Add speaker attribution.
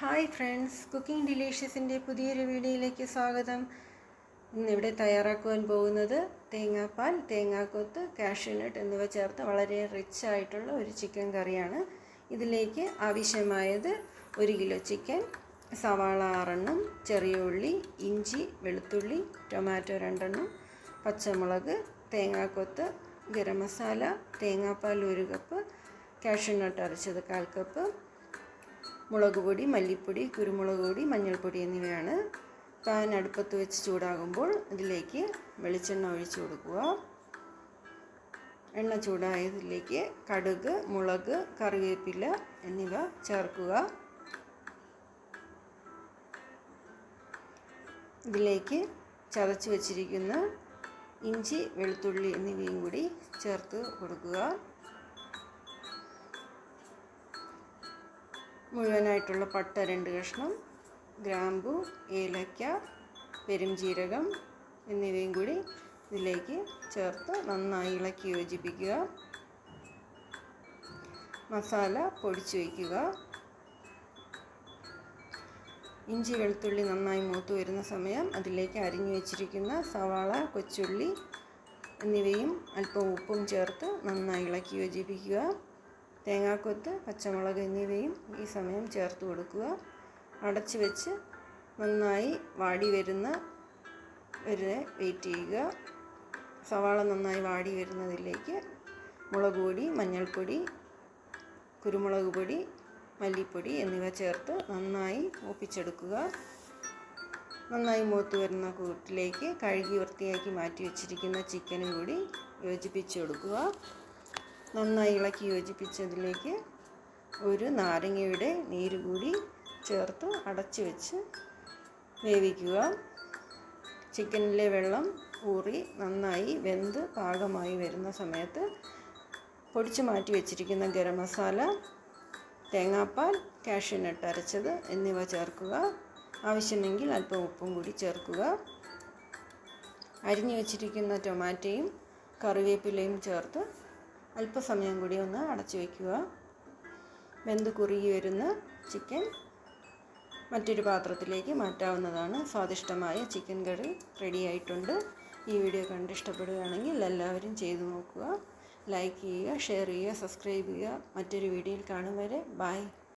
Speaker 1: Hi friends cooking ഡിലീഷ്യസിന്റെ പുതിയൊരു വീഡിയോയിലേക്ക് സ്വാഗതം. ഇന്നിവിടെ തയ്യാറാക്കുവാൻ പോകുന്നത് തേങ്ങാപ്പാൽ തേങ്ങാക്കൊത്ത് കാഷ്യൂനട്ട് എന്നിവ ചേർത്ത് വളരെ റിച്ച് ആയിട്ടുള്ള ഒരു ചിക്കൻ കറിയാണ്. ഇതിലേക്ക് ആവശ്യമായത് ഒരു കിലോ ചിക്കൻ സവാള ആറെണ്ണം ചെറിയ ഉള്ളി ഇഞ്ചി വെളുത്തുള്ളി ടൊമാറ്റോ രണ്ടെണ്ണം പച്ചമുളക് തേങ്ങാക്കൊത്ത് ഗരം മസാല തേങ്ങാപ്പാൽ ഒരു കപ്പ് കാഷ്യൂനട്ട് അരച്ചത് കാൽ കപ്പ് മുളക് പൊടി മല്ലിപ്പൊടി കുരുമുളക് പൊടി മഞ്ഞൾപ്പൊടി എന്നിവയാണ് പാൻ അടുപ്പത്ത് വെച്ച് ചൂടാകുമ്പോൾ ഇതിലേക്ക് വെളിച്ചെണ്ണ ഒഴിച്ചു കൊടുക്കുക. എണ്ണ ചൂടായതിലേക്ക് കടുക് മുളക് കറിവേപ്പില എന്നിവ ചേർക്കുക. ഇതിലേക്ക് ചതച്ച് വച്ചിരിക്കുന്ന ഇഞ്ചി വെളുത്തുള്ളി എന്നിവയും കൂടി ചേർത്ത് കൊടുക്കുക. മുഴുവനായിട്ടുള്ള പട്ട രണ്ട് കഷ്ണം ഗ്രാമ്പു ഏലക്ക പെരുംജീരകം എന്നിവയും കൂടി ഇതിലേക്ക് ചേർത്ത് നന്നായി ഇളക്കി യോജിപ്പിക്കുക. മസാല പൊടിച്ചു വയ്ക്കുക. ഇഞ്ചി വെളുത്തുള്ളി നന്നായി മൂത്ത് വരുന്ന സമയം അതിലേക്ക് അരിഞ്ഞു വെച്ചിരിക്കുന്ന സവാള കൊച്ചുള്ളി എന്നിവയും അല്പം ഉപ്പും ചേർത്ത് നന്നായി ഇളക്കി യോജിപ്പിക്കുക. തേങ്ങാക്കൊത്ത് പച്ചമുളക് എന്നിവയും ഈ സമയം ചേർത്ത് കൊടുക്കുക. അടച്ച് വെച്ച് നന്നായി വാടി വരുന്ന വരെ വെയിറ്റ് ചെയ്യുക. സവാള നന്നായി വാടി വരുന്നതിലേക്ക് മുളക് പൊടി മഞ്ഞൾപ്പൊടി കുരുമുളക് പൊടി മല്ലിപ്പൊടി എന്നിവ ചേർത്ത് നന്നായി ഒപ്പിച്ചെടുക്കുക നന്നായി മൂത്ത് വരുന്ന കൂട്ടിലേക്ക് കഴുകി വൃത്തിയാക്കി മാറ്റി വെച്ചിരിക്കുന്ന ചിക്കനും കൂടി യോജിപ്പിച്ച് കൊടുക്കുക. നന്നായി ഇളക്കി യോജിപ്പിച്ചതിലേക്ക് ഒരു നാരങ്ങയുടെ നീര് കൂടി ചേർത്ത് അടച്ചു വെച്ച് വേവിക്കുക. ചിക്കനിലെ വെള്ളം ഊറി നന്നായി വെന്ത് പാകമായി വരുന്ന സമയത്ത് പൊടിച്ചു മാറ്റി വെച്ചിരിക്കുന്ന ഗരം മസാല തേങ്ങാപ്പാൽ കാഷ്യൂനട്ട് അരച്ചത് എന്നിവ ചേർക്കുക. ആവശ്യമെങ്കിൽ അല്പം ഉപ്പും കൂടി ചേർക്കുക. അരിഞ്ഞു വെച്ചിരിക്കുന്ന ടൊമാറ്റോയും കറിവേപ്പിലയും ചേർത്ത് അല്പസമയം കൂടി ഒന്ന് അടച്ചു വയ്ക്കുക. വെന്ത് കുറുകി വരുന്ന ചിക്കൻ മറ്റൊരു പാത്രത്തിലേക്ക് മാറ്റാവുന്നതാണ്. സ്വാദിഷ്ടമായ ചിക്കൻ കറി റെഡിയായിട്ടുണ്ട് ഈ വീഡിയോ കണ്ട് ഇഷ്ടപ്പെടുകയാണെങ്കിൽ എല്ലാവരും ചെയ്തു നോക്കുക. ലൈക്ക് ചെയ്യുക ഷെയർ ചെയ്യുക സബ്സ്ക്രൈബ് ചെയ്യുക. മറ്റൊരു വീഡിയോയിൽ കാണും വരെ. ബൈ